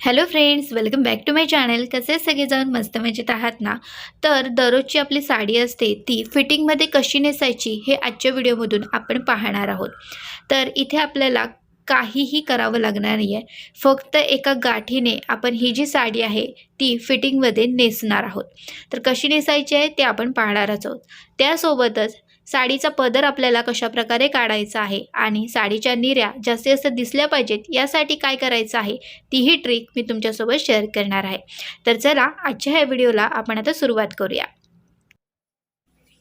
Hello friends welcome back to my channel कसे सगळेजण? मस्त मजेत आहात ना? तर दररोजची आपली साडी असते ती फिटिंगमध्ये कशी नेसायची हे आजच्या व्हिडिओमधून आपण पाहणार आहोत. तर इथे आपल्याला काहीही करावं लागणार नाही आहे फक्त एका गाठीने आपण ही जी साडी आहे ती फिटिंगमध्ये नेसणार आहोत. तर कशी नेसायची आहे ते आपण पाहणारच आहोत. त्यासोबतच साडीचा पदर आपल्याला कशा प्रकारे काढायचा आहे आणि साडीच्या निर्या जास्तीत जास्त दिसल्या पाहिजेत यासाठी काय करायचं आहे तीही ट्रिक मी तुमच्यासोबत शेअर करणार आहे. तर चला आजच्या ह्या व्हिडिओला आपण आता सुरुवात करूया.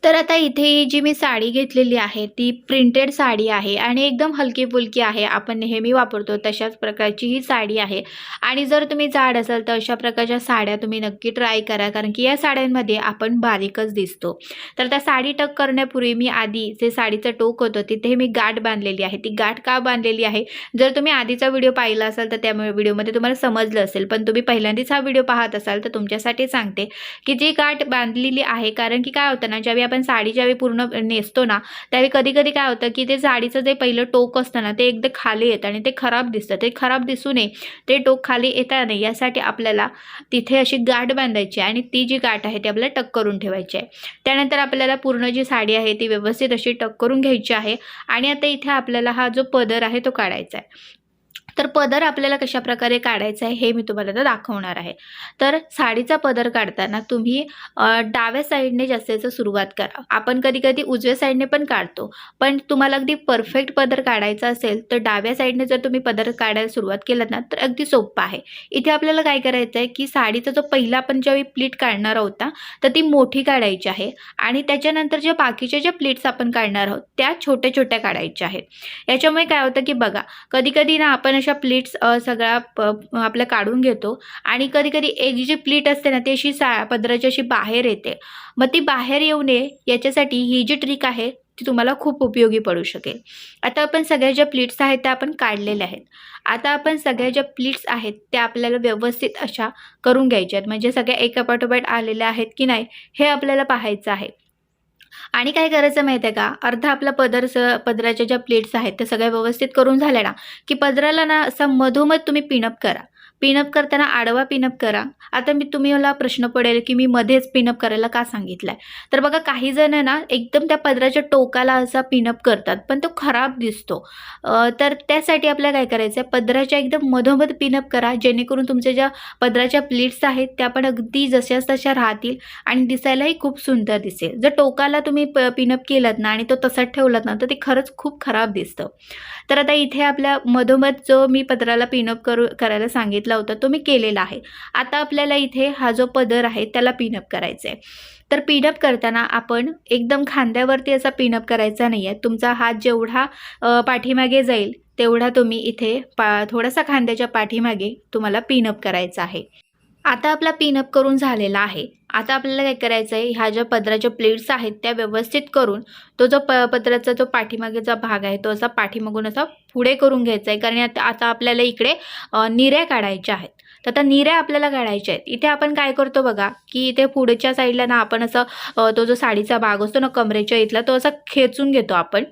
तर आता इथे जी मी साडी घेतलेली आहे ती प्रिंटेड साडी आहे आणि एकदम हलकी फुलकी आहे. आपण नेहमी वापरतो तशाच प्रकारची ही साडी आहे. आणि जर तुम्ही जाड असाल तर अशा प्रकारच्या साड्या तुम्ही नक्की ट्राय करा कारण की या साड्यांमध्ये आपण बारीकच दिसतो. तर त्या साडी टक करण्यापूर्वी मी आधी जे साडीचं टोक होतं तिथे मी गाठ बांधलेली आहे. ती गाठ का बांधलेली आहे? जर तुम्ही आधीचा व्हिडिओ पाहिला असाल तर त्यामुळे व्हिडिओमध्ये तुम्हाला समजलं असेल. पण तुम्ही पहिल्यांदाच हा व्हिडिओ पाहत असाल तर तुमच्यासाठी सांगते की जी गाठ बांधलेली आहे कारण की काय होतं ना ज्यावेळी आपण साडी ज्यावेळी पूर्ण नेसतो ना त्यावेळी कधी कधी काय होतं की ते साडीचं जे पहिलं टोक असतं ना ते एकदम खाली येतं आणि ते खराब दिसतं. ते खराब दिसू नये ते टोक खाली येता नाही यासाठी आपल्याला तिथे अशी गाठ बांधायची आहे आणि ती जी गाठ आहे ती आपल्याला टक करून ठेवायची आहे. त्यानंतर आपल्याला पूर्ण जी साडी आहे ती व्यवस्थित अशी टक करून घ्यायची आहे आणि आता इथे आपल्याला हा जो पदर आहे तो काढायचा आहे. तर पदर आपल्याला कशा प्रकारे काढायचा आहे हे मी तुम्हाला आता दाखवणार आहे. तर साडीचा पदर काढताना तुम्ही डाव्या साईडने जास्तीत सुरुवात करा. आपण कधी कधी उजव्या साईडने पण काढतो. पण तुम्हाला अगदी परफेक्ट पदर काढायचा असेल तर डाव्या साईडने जर तुम्ही पदर काढायला सुरुवात केलात ना तर अगदी सोपं आहे. इथे आपल्याला काय करायचं आहे की साडीचा जो पहिला आपण ज्यावेळी प्लीट काढणार आहोत ना तर ती मोठी काढायची आहे. आणि त्याच्यानंतर ज्या बाकीच्या ज्या प्लीट्स आपण काढणार आहोत त्या छोट्या छोट्या काढायच्या आहेत. याच्यामुळे काय होतं की बघा कधी कधी ना आपण अशा प्लीट्स सगळ्या प आपल्या काढून घेतो. आणि कधी कधी एक जी प्लीट असते ना ती अशी सा पदराची अशी बाहेर येते. मग ती बाहेर येऊ नये याच्यासाठी ही जी ट्रिक आहे ती तुम्हाला खूप उपयोगी पडू शकेल. आता आपण सगळ्या ज्या प्लीट्स आहेत त्या आपण काढलेल्या आहेत. आता आपण सगळ्या ज्या प्लीट्स आहेत त्या आपल्याला व्यवस्थित अशा करून घ्यायच्या आहेत. म्हणजे सगळ्या एका पाठोपाठ आलेल्या आहेत की नाही हे आपल्याला पाहायचं आहे. आणि काय करायचं माहिती आहे का? अर्धा आपला पदर स पदराच्या ज्या प्लेट्स आहेत त्या सगळ्या व्यवस्थित करून झाल्या ना की पदराला ना असा मधोमध तुम्ही पिनअप करा. पिनअप करताना आडवा पिनअप करा. आता मी तुम्ही मला प्रश्न पडेल की मी मध्येच पिनअप करायला का सांगितलं आहे तर बघा काही जण ना एकदम त्या पदराच्या टोकाला असा पिनअप करतात पण तो खराब दिसतो. तर त्यासाठी आपल्याला काय करायचं आहे पदराच्या एकदम मधोमध पिनअप करा जेणेकरून तुमच्या ज्या पदराच्या प्लेट्स आहेत त्या पण अगदी जशाच तशा राहतील आणि दिसायलाही खूप सुंदर दिसेल. जर टोकाला तुम्ही प पिनअप केलात ना आणि तो तसाच ठेवलात ना तर ते खरंच खूप खराब दिसतं. तर आता इथे आपल्या मधोमध जो मी पदराला पिनअप करू करायला सांगितलं होता तो मी केलेला आहे. आता आपल्याला इथे हा जो पदर आहे त्याला पिनअप करायचा आहे तर पिनअप करताना आपण एकदम खांद्यावरती असा पिनअप करायचा नाही आहे तुमचा हात जेवढा पाठीमागे जाईल तेवढा तुम्ही इथे पा थोडासा खांद्याच्या पाठीमागे तुम्हाला पिनअप करायचा आहे. आता आपला पिनअप करून झालेला आहे. आता आपल्याला काय करायचं आहे ह्या ज्या पदराच्या प्लेट्स आहेत त्या व्यवस्थित करून तो जो प पदराचा जो पाठीमागेचा भाग आहे तो असा पाठीमागून असा पुढे करून घ्यायचा आहे कारण आता आता आपल्याला इकडे निऱ्या काढायच्या आहेत. तर आता निऱ्या आपल्याला काढायच्या आहेत. इथे आपण काय करतो बघा की इथे पुढच्या साईडला ना आपण असं तो जो साडीचा भाग असतो ना कमरेच्या इथला तो असा खेचून घेतो आपण.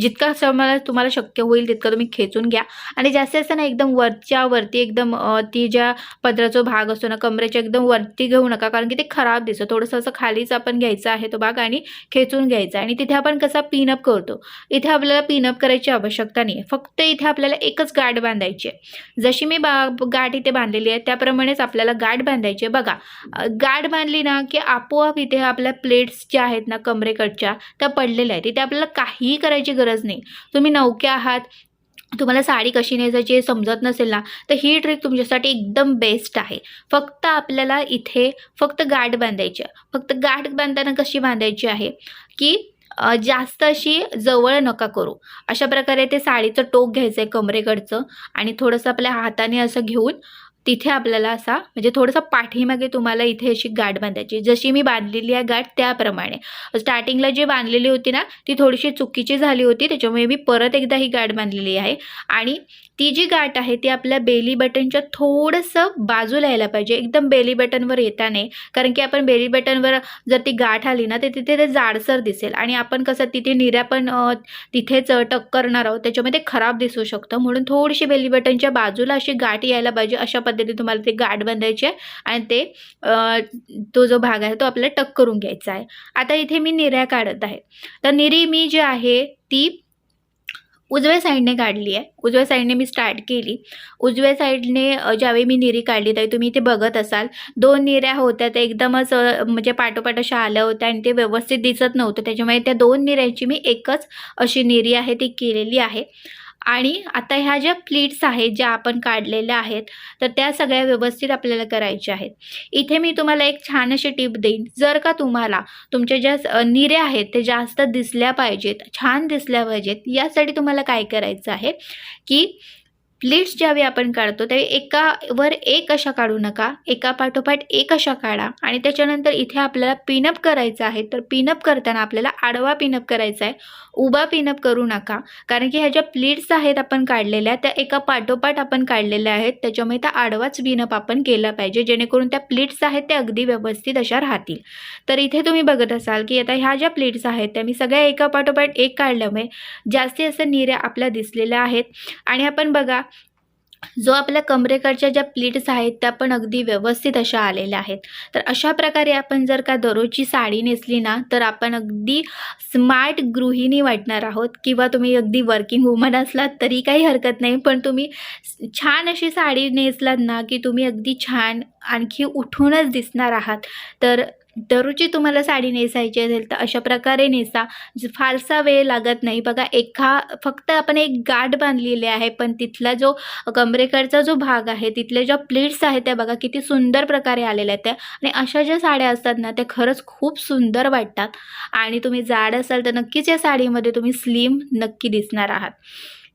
जितका समजा तुम्हाला शक्य होईल तितकं तुम्ही खेचून घ्या. आणि जास्तीत जास्त ना एकदम वरच्या वरती एकदम ती ज्या पदराचा भाग असतो ना कमरेच्या एकदम वरती घेऊ नका कारण की ते खराब दिसतं. थोडंसं असं खालीच आपण घ्यायचं आहे तो भाग आणि खेचून घ्यायचा आणि तिथे आपण कसा पिनअप करतो. इथे आपल्याला पिनअप करायची आवश्यकता नाही आहे फक्त इथे आपल्याला एकच गाठ बांधायची आहे. जशी मी बा गाठ इथे बांधलेली आहे त्याप्रमाणेच आपल्याला गाठ बांधायची आहे. बघा गाठ बांधली ना की आपोआप इथे आपल्या प्लेट्स ज्या आहेत ना कमरेकडच्या त्या पडलेल्या आहेत. इथे आपल्याला काहीही करायची गरज नाही. तुम्ही नौके आहात तुम्हाला साडी कशी नेसायची समजत नसेल ना तर ही ट्रिक तुमच्यासाठी एकदम बेस्ट आहे. फक्त आपल्याला इथे फक्त गाठ बांधायची आहे. फक्त गाठ बांधताना कशी बांधायची आहे की जास्त अशी जवळ नका करू. अशा प्रकारे ते साडीचं टोक घ्यायचं आहे कमरेकडचं आणि थोडंसं आपल्या हाताने असं घेऊन तिथे आपल्याला असा म्हणजे थोडंसं पाठीमागे तुम्हाला इथे अशी गाठ बांधायची. जशी मी बांधलेली आहे गाठ त्याप्रमाणे. स्टार्टिंगला जी बांधलेली होती ना ती थोडीशी चुकीची झाली होती त्याच्यामुळे मी परत एकदा ही गाठ बांधलेली आहे. आणि ती जी गाठ आहे ती आपल्या बेली बटनच्या थोडंसं बाजूला यायला पाहिजे. एकदम बेली बटनवर येता नाही कारण की आपण बेली बटनवर जर ती गाठ आली ना तर तिथे ते जाडसर दिसेल. आणि आपण कसं तिथे निऱ्या पण तिथेच अ, टक करणार आहोत. त्याच्यामध्ये खराब दिसू शकतं. म्हणून थोडीशी बेली बटनच्या बाजूला अशी गाठ यायला पाहिजे. अशा पद्धतीने तुम्हाला ते गाठ बांधायची आहे. आणि ते तो जो भाग आहे तो आपल्याला टक करून घ्यायचा आहे. आता इथे मी निऱ्या काढत आहे. तर निरी मी जी आहे ती उजव्या साईडने काढली आहे. उजव्या साईडने मी स्टार्ट केली. उजव्या साईडने ज्यावेळी मी निरी काढली तर तुम्ही इथे बघत असाल दोन निऱ्या होत्या त्या एकदमच म्हणजे पाठोपाठ अशा आल्या होत्या आणि ते व्यवस्थित दिसत नव्हतं. त्याच्यामुळे त्या दोन निऱ्यांची मी एकच अशी निरी आहे ती केलेली आहे. आणि आता ह्या ज्या प्लीट्स आहेत ज्या आपण काढलेल्या आहेत तर त्या सगळ्या व्यवस्थित आपल्याला करायच्या आहेत. इथे मी तुम्हाला एक छान अशी टिप देईन. जर का तुम्हाला तुमच्या ज्या निऱ्या आहेत ते जास्त दिसल्या पाहिजेत छान दिसल्या पाहिजेत यासाठी तुम्हाला काय करायचं आहे की प्लेट्स ज्यावेळी आपण काढतो त्यावेळी एकावर एक अशा काढू नका. एका पाठोपाठ एक अशा काढा. आणि त्याच्यानंतर इथे आपल्याला पिनअप करायचं आहे तर पिनअप करताना आपल्याला आडवा पिनअप करायचा आहे. उभा पिनअप करू नका. कारण की ह्या ज्या प्लेट्स आहेत आपण काढलेल्या त्या एका पाठोपाठ आपण काढलेल्या आहेत. त्याच्यामुळे त्या आडवाच पिनअप आपण केला पाहिजे. जेणेकरून त्या प्लेट्स आहेत त्या अगदी व्यवस्थित अशा राहतील. तर इथे तुम्ही बघत असाल की आता ह्या ज्या प्लेट्स आहेत त्या मी सगळ्या एका पाठोपाठ एक काढल्यामुळे जास्ती असं निऱ्या आपल्या दिसलेल्या आहेत. आणि आपण बघा जो आपल्या कमरेकडच्या ज्या प्लीट्स आहेत त्या पण अगदी व्यवस्थित अशा आलेल्या आहेत. तर अशा प्रकारे आपण जर का दररोजची साडी नेसली ना तर आपण अगदी स्मार्ट गृहिणी वाटणार आहोत किंवा तुम्ही अगदी वर्किंग वुमन असलात तरी काही हरकत नाही. पण तुम्ही छान अशी साडी नेसलात ना की तुम्ही अगदी छान आणखी उठूनच दिसणार आहात. तर दररोजची तुम्हाला साडी नेसायची असेल तर अशा प्रकारे नेसा. फारसा वेळ लागत नाही. बघा एका फक्त आपण एक गाठ बांधलेली आहे पण तिथला जो कमरेकडचा जो भाग आहे तिथल्या ज्या प्लेट्स आहेत त्या बघा किती सुंदर प्रकारे आलेल्या आहेत त्या. आणि अशा ज्या साड्या असतात ना त्या खरंच खूप सुंदर वाटतात. आणि तुम्ही जाड असाल तर नक्कीच या साडीमध्ये तुम्ही स्लिम नक्की दिसणार आहात.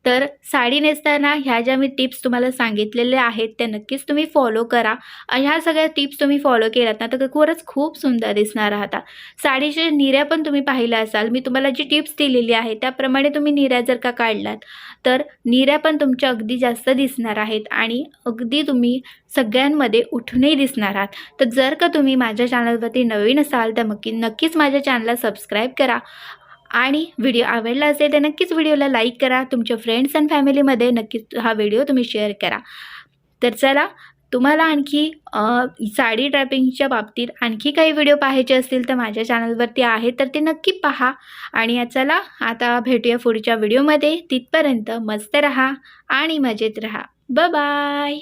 तर साडी नेसताना ह्या ज्या मी टिप्स तुम्हाला सांगितलेल्या आहेत त्या नक्कीच तुम्ही फॉलो करा. ह्या सगळ्या टिप्स तुम्ही फॉलो केल्यात ना तर खरंच खूप सुंदर दिसणार आहात. साडीच्या निऱ्या पण तुम्ही पाहिल्या असाल. मी तुम्हाला जी टिप्स दिलेली आहे त्याप्रमाणे तुम्ही निऱ्या जर का काढलात तर निऱ्या पण तुमच्या अगदी जास्त दिसणार आहेत आणि अगदी तुम्ही सगळ्यांमध्ये उठूनही दिसणार आहात. तर जर का तुम्ही माझ्या चॅनलवरती नवीन असाल तर मग नक्कीच माझ्या चॅनलला सबस्क्राईब करा. आणि व्हिडिओ आवडला असेल तर नक्कीच व्हिडिओला लाईक करा. तुमच्या फ्रेंड्स अँड फॅमिलीमध्ये नक्कीच हा व्हिडिओ तुम्ही शेअर करा. तर चला तुम्हाला आणखी साडी ड्रॅपिंगच्या बाबतीत आणखी काही व्हिडिओ पाहायचे असतील तर माझ्या चॅनलवरती आहे तर ते नक्की पहा. आणि चला आता भेटूया पुढच्या व्हिडिओमध्ये तिथपर्यंत मस्त रहा आणि मजेत रहा. ब बाय